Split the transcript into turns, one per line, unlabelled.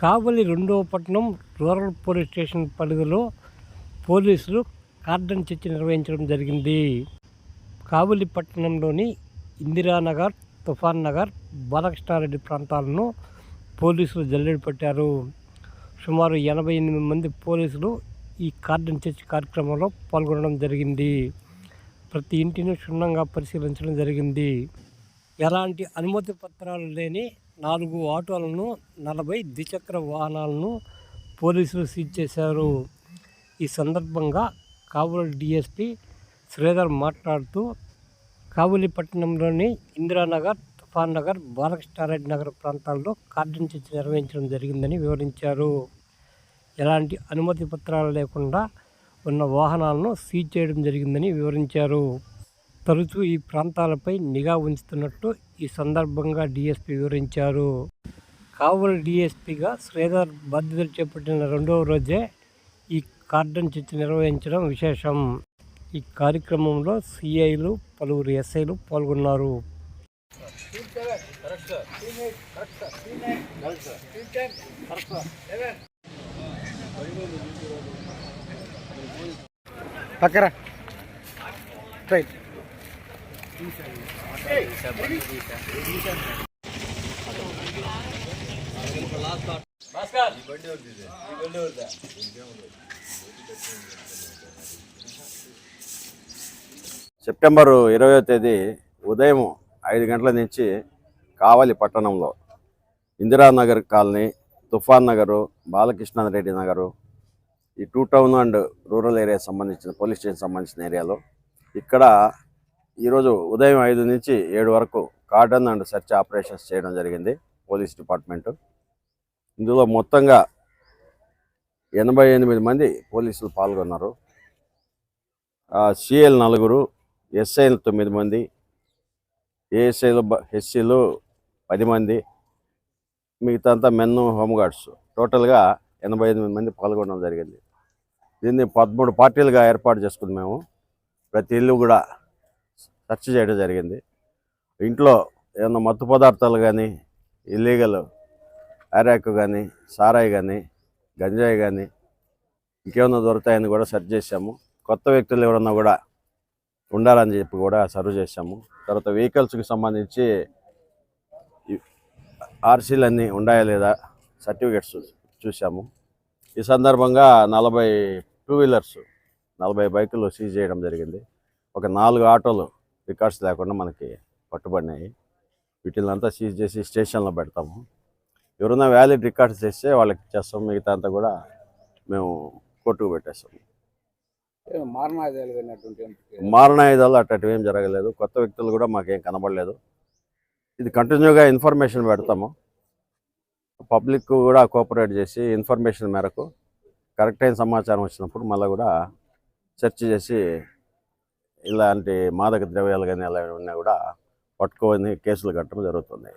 కావలి రెండవ పట్టణం rural police station పరిధిలో పోలీసులు కార్డన్ చర్చ నిర్వహించడం జరిగింది. కావలి పట్టణంలోని ఇందిరానగర్ తుఫాన్ నగర్ బాలకృష్ణారెడ్డి ప్రాంతాలను పోలీసులు జల్లెడ పట్టారు. సుమారు ఎనభై ఎనిమిది మంది పోలీసులు ఈ కార్డన్ చర్చ్ కార్యక్రమంలో పాల్గొనడం జరిగింది. ప్రతి ఇంటిని క్షుణ్ణంగా పరిశీలించడం జరిగింది. ఎలాంటి అనుమతి పత్రాలు లేని నాలుగు ఆటోలను నలభై ద్విచక్ర వాహనాలను పోలీసులు సీజ్ చేశారు. ఈ సందర్భంగా కావలి డిఎస్పి శ్రీధర్ మాట్లాడుతూ కావలి పట్టణంలోని ఇందిరానగర్ తుఫాన్ నగర్ బాలకృష్ణారెడ్డి నగర్ ప్రాంతాల్లో కార్డన్ చర్చ నిర్వహించడం జరిగిందని వివరించారు. ఎలాంటి అనుమతి పత్రాలు లేకుండా ఉన్న వాహనాలను సీజ్ చేయడం జరిగిందని వివరించారు. తరచూ ఈ ప్రాంతాలపై నిఘా ఉంచుతున్నట్టు ఈ సందర్భంగా డిఎస్పి వివరించారు. కావలి డిఎస్పిగా శ్రీధర్ బాధ్యతలు చేపట్టిన రెండవ రోజే ఈ కార్డన్ చర్చ నిర్వహించడం విశేషం. ఈ కార్యక్రమంలో సిఐలు పలువురు ఎస్ఐలు పాల్గొన్నారు.
పక్కరా. రైట్.
సెప్టెంబరు ఇరవయో తేదీ ఉదయం ఐదు గంటల నుంచి కావలి పట్టణంలో ఇందిరానగర్ కాలనీ తుఫాన్ నగరు బాలకృష్ణారెడ్డి నగరు ఈ two town and rural area సంబంధించిన పోలీస్ స్టేషన్ సంబంధించిన ఏరియాలో. ఇక్కడ ఈరోజు ఉదయం ఐదు నుంచి ఏడు వరకు కార్డన్ అండ్ సెర్చ్ ఆపరేషన్స్ చేయడం జరిగింది పోలీస్ డిపార్ట్మెంటు. ఇందులో మొత్తంగా ఎనభై ఎనిమిది మంది పోలీసులు పాల్గొన్నారు. సిఎల్ నలుగురు ఎస్ఐలు తొమ్మిది మంది ఏఎస్ఐలు హెచ్సీలు పది మంది మిగతా అంతా మెన్ హోంగార్డ్స్. టోటల్గా ఎనభై ఎనిమిది మంది పాల్గొనడం జరిగింది. దీన్ని పదమూడు పార్టీలుగా ఏర్పాటు చేసుకుంది మేము. ప్రతి ఇల్లు కూడా సెర్చ్ చేయడం జరిగింది. ఇంట్లో ఏమన్నా మత్తు పదార్థాలు కానీ ఇల్లీగల్ అరాకు కానీ సారాయి కానీ గంజాయి కానీ ఇంకేమన్నా దొరుకుతాయని కూడా సెర్చ్ చేసాము కొత్త వ్యక్తులు ఎవరన్నా కూడా ఉండాలని చెప్పి కూడా సర్వ్ చేసాము తర్వాత వెహికల్స్కి సంబంధించి ఆర్సీలు అన్నీ ఉన్నాయా లేదా సర్టిఫికెట్స్ చూసాము ఈ సందర్భంగా నలభై టూ వీలర్స్ నలభై బైకులు సీజ్ చేయడం జరిగింది. ఒక నాలుగు ఆటోలు రికార్డ్స్ లేకుండా మనకి పట్టుబడినాయి. వీటిని అంతా సీజ్ చేసి స్టేషన్లో పెడతాము. ఎవరైనా వ్యాలిడ్ రికార్డ్స్ చేస్తే వాళ్ళకి ఇచ్చేస్తాం. మిగతా అంతా కూడా మేము కోర్టుకు పెట్టేస్తాము
అయినటువంటి
మారణాయుధాలు అట్లాంటివి ఏం జరగలేదు. కొత్త వ్యక్తులు కూడా మాకేం కనబడలేదు. ఇది కంటిన్యూగా ఇన్ఫర్మేషన్ పెడతాము. పబ్లిక్ కూడా కోఆపరేట్ చేసి ఇన్ఫర్మేషన్ మేరకు కరెక్ట్ అయిన సమాచారం వచ్చినప్పుడు మళ్ళీ కూడా సెర్చ్ చేసి ఇలాంటి మాదక ద్రవ్యాలు కానీ ఎలా ఉన్నా కూడా పట్టుకొని కేసులు కట్టడం జరుగుతుంది.